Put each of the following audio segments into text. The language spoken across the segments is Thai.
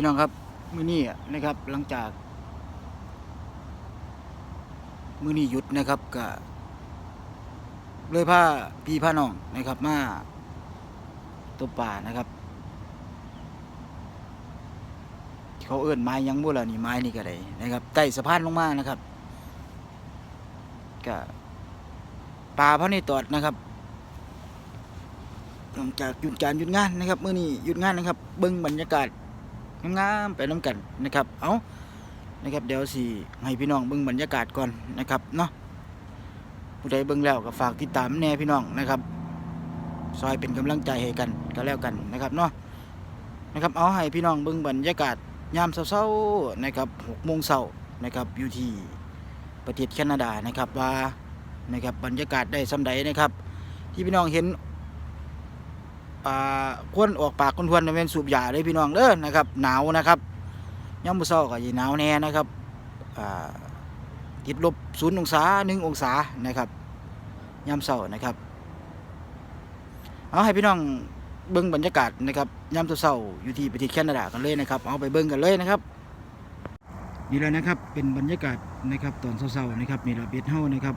พี่น้องครับมือนี้นะครับหลังจาก มือนี้หยุดนะครับก็เลยพาพี่พาน้องนะครับมาตบป่านะครับ เขาเอื้อนไม้ยังบุล่ะนี่ไม้นี่ก็ได้นะครับใต้สะพานลงมานะครับก็ป่าพระนี่ตอดนะครับหลังจากหยุดการหยุดงานนะครับเมื่อนี้หยุดงานนะครับ เบิ้งบรรยากาศ งามๆไปน้ำกันนะครับ เอานะครับเดี๋ยวสิให้พี่น้องเบิ้งบรรยากาศก่อนนะครับเนาะผู้ใดเบิ้งแล้วก็ฝากติดตามแน่พี่น้องนะครับซอยเป็นกำลังใจให้กันก็แล้วกันนะครับเนาะนะครับเอาให้พี่น้องเบิ้งบรรยากาศยามเช้าๆนะครับหกโมงเช้านะครับอยู่ที่ประเทศแคนาดานะครับว่านะครับบรรยากาศได้สำใดนะครับ ที่พี่น้องเห็น อ่าควนออกปากคนทวนเป็นสูบยาเลยพี่น้องเด้อนะครับ หนาวนะครับย่ำมือเช้าก็ยีหนาวแน่นะครับอ่าติดลบศูนย์องศาหนึ่งองศานะครับย่ำเช้านะครับเอาให้พี่น้องเบิ้งบรรยากาศนะครับย่ำเช้าอยู่ที่ประเทศแคนาดากันเลยนะครับ เอาไปเบิ้งกันเลยนะครับนี่แหละนะครับเป็นบรรยากาศนะครับตอนเช้าๆนะครับนี่เราเบ็ดเฮานะครับ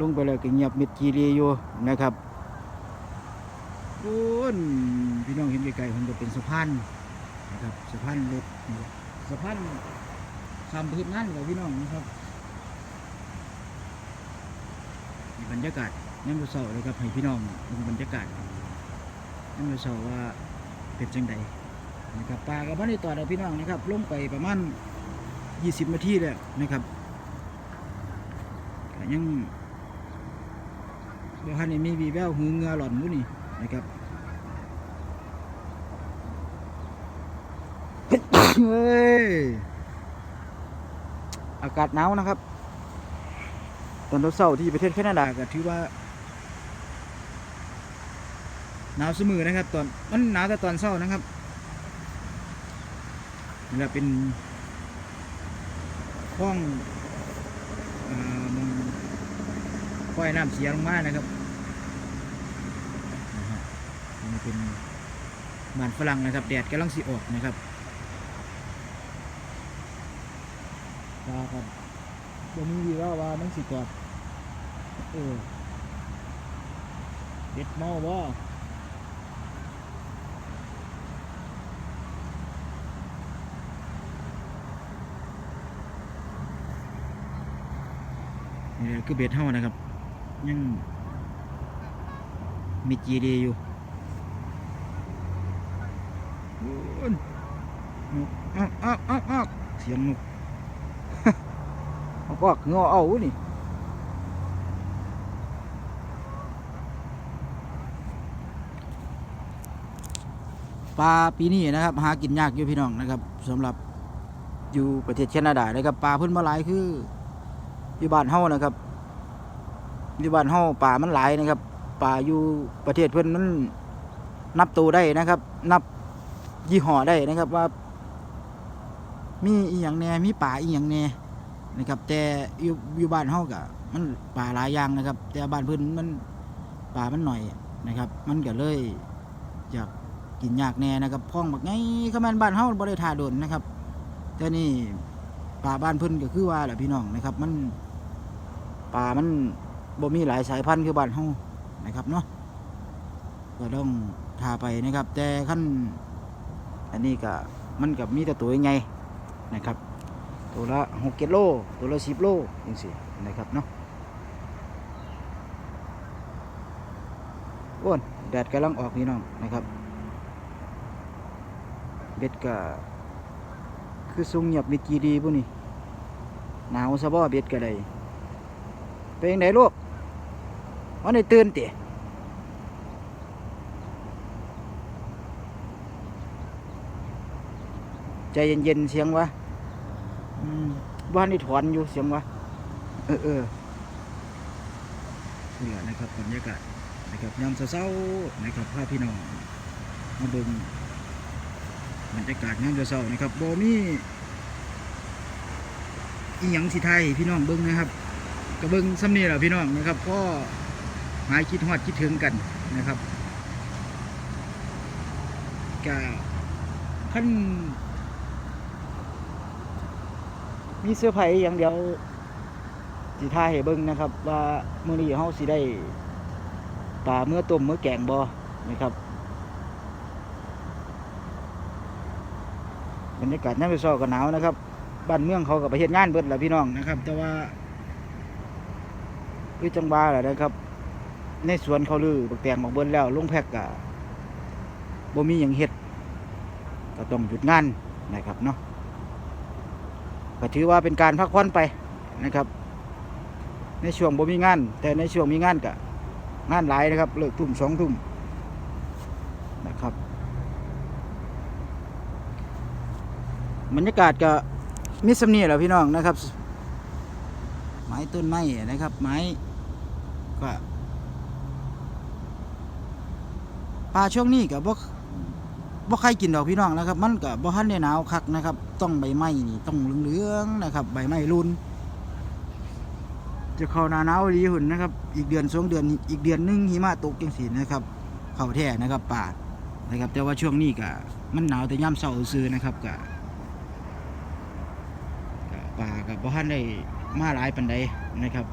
ลงไปแล้วก็เงียบม็ดกีรีอยู่นะครับ นพี่น้องเห็นไกลๆมันจะเป็นสะพานนะครับสะพานรถนี่สะพานข้ามไปเฮ็ดงานกับพี่น้องนะครับบรรยากาศน้ำเสาเลยครับให้พี่น้องดูบรรยากาศน้ำเสาว่าเป็นจังใดนะครับปลากับมันในต่อเราพี่น้องนะครับลงไปประมาณ20นาทีแล้วนะครับยังบ่ทันได้มีวีแววหือเงือหล่อนหมูนี่ นะครับเฮ้ยอากาศหนาวนะครับ ตอนเช้าที่ประเทศแคนาดาก็ถือว่าหนาวเสมอนะครับ ตอนมันหนาวแต่ตอนเช้านะครับนี่แหละเป็นห้องอ่อมันปล่อยน้ำเสียลงมานะครับนี่ เป็นบ้านฝรั่งนะครับ แดดกำลังสิออกนะครับว่าครับบ่มีวีว่าว่ามันสิกอดเออเด็ดเมาบ่นี่แหละคือเบ็ดเฮานะครับ ยังมีจีดีอยู่โอ้ย นกอ้าวอ้าวอ้าวอ้าวเสียงนกเอาก็งอเอานี่ปลาปีนี้นะครับ หากินยากอยู่พี่น้องนะครับสำหรับอยู่ประเทศแคนาดานะครับปลาพิ่นมาหลายคืออยู่บ้านเฮานะครับอยู่บ้านเฮาป่ามันหลายนะครับป่าอยู่ประเทศเพื่อนมันนับตัวได้นะครับ นับ ยี่ห้อได้นะครับว่า มีอีหยังแน่มีป่าอีหยังแน่นะครับ แต่อยู่อยู่บ้านเฮากะมันป่าหลายอย่างนะครับ แต่บ้านเพื่อนมันป่ามันหน่อยนะครับ มันก็เลยอยากกินยากแน่นะครับพ้องบักไงเขาม่นบ้านเฮาบ่ได้ทาโดนนะครับ แต่นี่ป่าบ้านเพิ่นก็คือว่าแหละพี่น้องนะครับ มันป่ามันบ่มีหลายสายพันธุ์คือบ้านเฮานะครับเนาะก็ต้องทาไปนะครับ แต่ขั้น อันนี้ก็มันกับมีแต่ตัวยังไงนะครับ ตัวละหกเกโลตัวละสิบโลอย่างสินะครับเนาะอ้นแดดกำลังออกพี่น้องนะครับ เบ็ดก็คือสูงเงียบมิดจีดีปุ่นี่หนาวซะบ่เบ็ดก็ได้เป็นยังไงลูกวันนี้ตื่นเติ ใจเย็นๆเสียงวะบ้านนี่ถอนอยู่เสียงวะเออเออนี่แหละนะครับบรรยากาศนะครับยามเช้าๆนะครับพาพี่น้องมาเบิ่งบรรยากาศยามเช้าๆนะครับบ่มีอีหยังสิไทยพี่น้องเบิ่งนะครับก็เบิ่งซ้ำนี่แหละพี่น้องนะครับก็หายคิดฮอดคิดถึงกันนะครับกขั้น มีเสื้อร์ไผ่อย่างเดียวสิท่ายให้เบิ่งนะครับ ว่าเมื้อนี้เฮาสิได้ปลาเมื่อต้มเมื่อแกงบ่นะครับบรรยากาศยามเช้าก็หนาวนะครับบ้านเมืองเขาก็ไประเฮ็ดงานเบิดแหละพี่น้องนะครับ แต่ว่าคือจังบาแหละนะครับ ในสวนเขาลือบักแตงบักเบิ้นแล้วลงแพ็กกะบ่มีหยังเฮ็ดก็ต้องหยุดงานนะครับเนาะ ก็ถือว่าเป็นการพักผ่อนไปนะครับ ในช่วงบ่มีงาน แต่ในช่วงมีงานกะงานหลายนะครับเลิกทุ่มสองทุ่มนะครับบรรยากาศก็มิสำนีแหละพี่น้องนะครับ ไม้ต้นไม้นะครับ ไม้ก็ปลาช่วงนี้ก็บ่ บ่ใครกินดอกพี่น้องนะครับ มันก็บ่ทันได้หนาวคักนะครับ ต้องใบไม้นี่ต้องเหลืองๆนะครับ ใบไม้รุนจะเข้าหนาหนาวดีหุ่นนะครับ อีกเดือนสองเดือนอีกเดือนหนึงหิมะตกจังสีนะครับ เข้าแท้นะครับป่านะครับ แต่ว่าช่วงนี้ก็มันหนาวแต่ย่ำเสาซื้อนะครับก็ป่ากับบ่ทันได้มาหลายปันใดนะครับ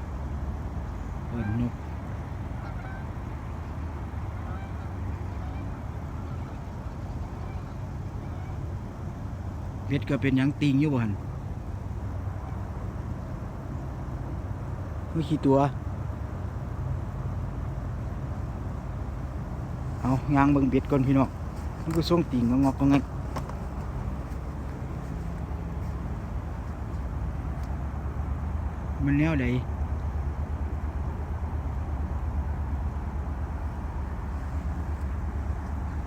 เอิ้นนก เบ็ดก็เป็นหยังติงอยู่บ่หันไม่ขี้ตัว เอายางเบิ่งเบ็ดก่อนพี่น้องมันก็ส่งติ่งงอกก็งักมันแนวใด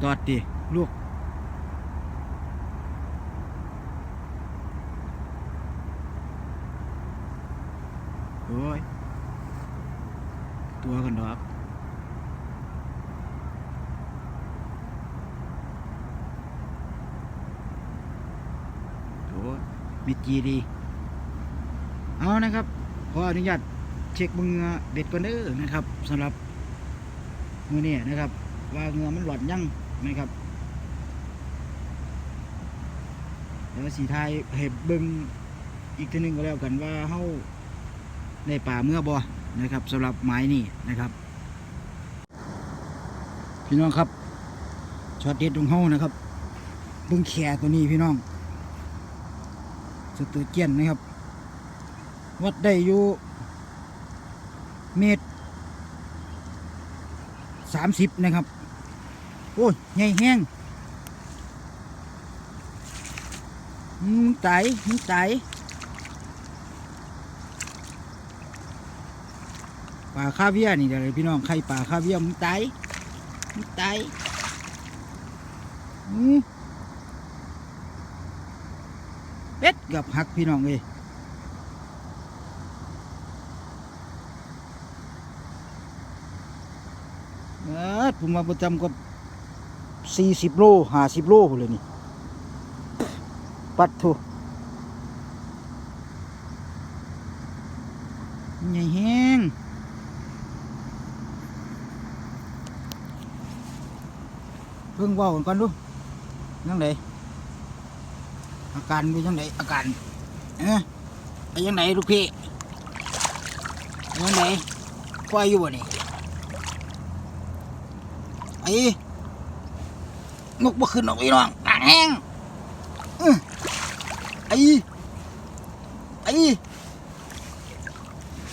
ตอดดิลูก โอ้ย ตัวกันดอกโอ้ยมิ ดีดีเอานะครับ ขออนุญาตเช็คเงือเบ็ดก่อนเด้อนะครับสำหรับมือนี้นะครับ ว่าเงือมันหลอดยั่งนะครับเดี๋ยวสีไทยให้เบิ่งอีกทีหนึงก็แล้วกันว่าเฮ้าในป่าเมื่อบ่นะครับสำหรับไม้นี่นะครับ พี่น้องครับช็อตเด็ดของเฮ้านะครับเบิ้งแขตัวนี้พี่น้อง สตือเจียนนะครับ วัดได้อยู่เมตรสามสิบนะครับ โอ้ยใหญ่แห้งมึงไตมึงไตปลาคาเวียนี่เดี๋ยวพี่น้องไข่ปลาคาเวียร์มันตายมันตอืม กับหักพี่น้องเลยเออผมมาประจำก็สี่สิบโลห้าสิบโลเลยนี่ ปัดทุใหญ่แห้งเพิ่งว่ากันก่อนดูยังไง อาการเป็นยังไงอาการเอ๊ะไปยังไงลูกพี่ไปยังไงควายอยู่บ่นี่ไอ้นกบ่ขึ้นออกอีน้องกางแห้งไอ้ไอ้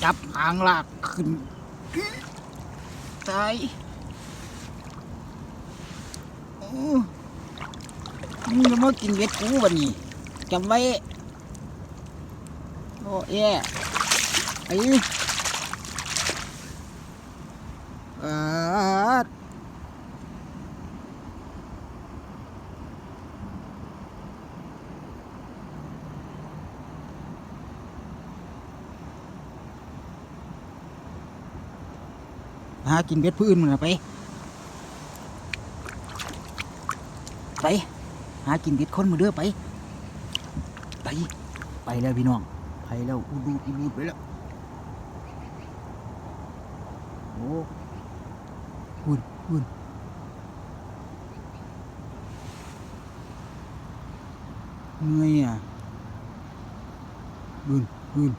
จับหางลากขึ้นตายอู้มึงจะมากินเวทกูวันนี้ จำไว้ โอ้ย่ไอ้อาดหากินเวทผู้อื่นมึงนะไป ไป หากินเด็ดคนมาเด้อไป ไปไปแล้วพี่น้อง ไปแล้วอุดูอุดูไปแล้ว โอ้หุ่นหุ่นเมื่อยอะบืนบืน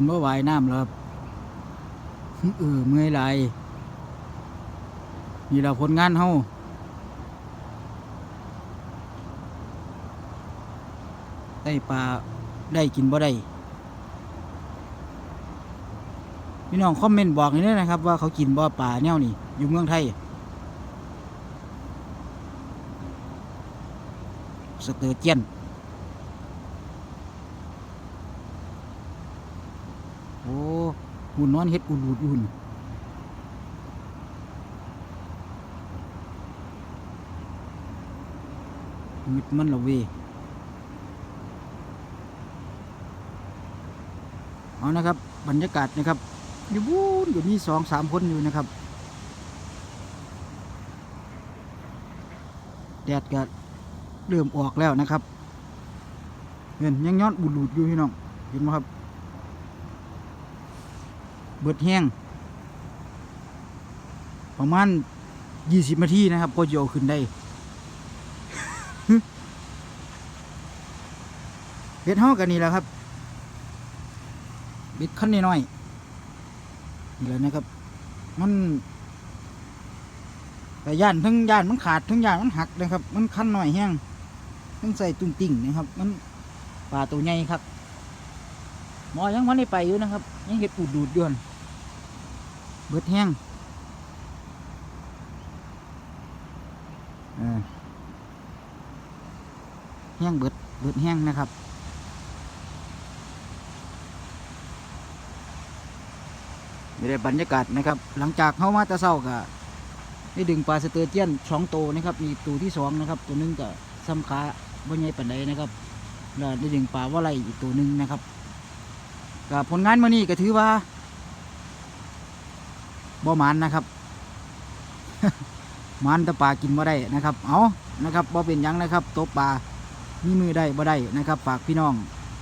นว่าไหวายน้ำแล้วครับเออเมื่อยไหลนี่เราผลงานเฮาได้ปลาได้กินบ่ได้พี่น้องคอมเมนต์บอกนี่นะครับ ว่าเขากินบ่ปลาแนวนี่อยู่เมืองไทย สเตอร์เจียน โอ้ หุ่นนอนเฮ็ดอุ่นๆอุ่นมิดมันละเวเอานะครับ บรรยากาศนะครับอยู่บูนอยู่มีสองสามคนอยู่นะครับแดดก็เริ่มออกแล้วนะครับเห็นยังย้อนบุดหลุดอยู่พี่น้องเห็นไหมครับ เบิดแห้งประมาณยี่สิบนาทีนะครับก็จะเอาขึ้นได้เฮ็ดเฮากันนี่แหละครับเบิดขั้นน้อยๆนี่แหละนะครับ มันแต่ย่านทั้งย่านมันขาดทั้งย่านมันหักนะครับ มันขั้นหน้อยแห้งต้งใส่ตุ้งติ่งนะครับ มันปลาตัวใหญ่ครับหมอยังมันได้ไปอยู่นะครับ ยังเห็ดปูดดูดอยวน เบิดแห้งแห้งเบิดเบิดแห้งนะครับนี่ได้บรรยากาศนะครับ หลังจากเข้ามาตะเศร้าก็ได้ดึงปลาสเตอร์เจียนสองตัวนะครับ มีตัวที่สองนะครับ ตัวหนึงก็ซ้ำขาบ่ใหญ่ปานใดนะครับแล้วได้ดึงปลาว่าไรอีกตัวหนึงนะครับกับผลงานมานี่ก็ถือว่า บ่หมันนะครับหมันต่ปลากินบ่ได้นะครับ เอานะครับบ่เป็นยังนะครับตบปลามีมือได้บ่ได้นะครับฝากพี่น้อง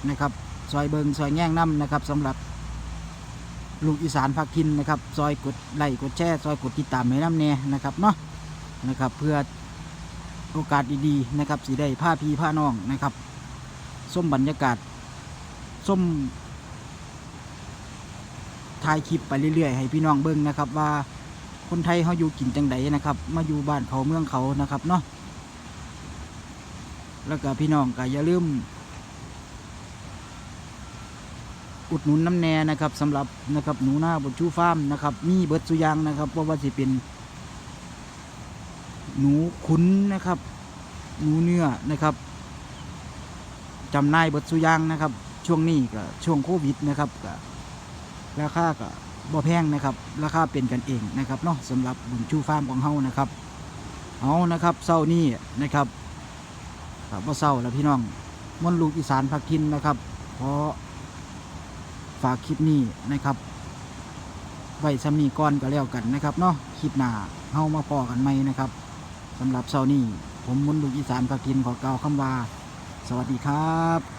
นะครับ ซอยเบิงซอยแง่งน้ำนะครับสำหรับลูกอีสานพักกินนะครับ ซอยกดไลค์กดแชร์ซอยกดติดตามให้น้ำแน่นะครับเนาะนะครับ เพื่อโอกาสดีๆนะครับสีได้ผ้าพีผ้าน้องนะครับส้มบรรยากาศส้ม ถ่ายคลิปไปเรื่อยๆ ให้พี่น้องเบิ้งนะครับ ว่าคนไทยเขาอยู่กินจังใดนะครับ มาอยู่บ้านเขาเมืองเขานะครับเนาะแล้วก็พี่น้องก็อย่าลืมอุดหนุนน้ำแน่นะครับสำหรับนะครับหนูหน้าบนชูฟาร์มนะครับ มีเบิร์ดสุยางนะครับว่าะว่าจะเป็น หนูขุนนะครับ หนูเนื้อนะครับจำนายเบิร์ดสุยางนะครับ ช่วงนี้ก็ช่วงโควิดนะครับก็ ราคาก็บ่แพงนะครับ ราคาเป็นกันเองนะครับเนาะสำหรับบุญชูฟาร์มของเฮานะครับเอานะครับเศร้านี่นะครับครับว่าเศร้าแล้วพี่น้องมนลูกอีสานพักกินนะครับเพราะฝากคลิปนี้นะครับไว้สำนีก่อนก็แล้วกันนะครับเนาะคลิปหน้าเฮามาพอกันไหมนะครับสำหรับเช้านี้ผมมุนลูกอีสานพากินขอกล่าวคำว่า สวัสดีครับ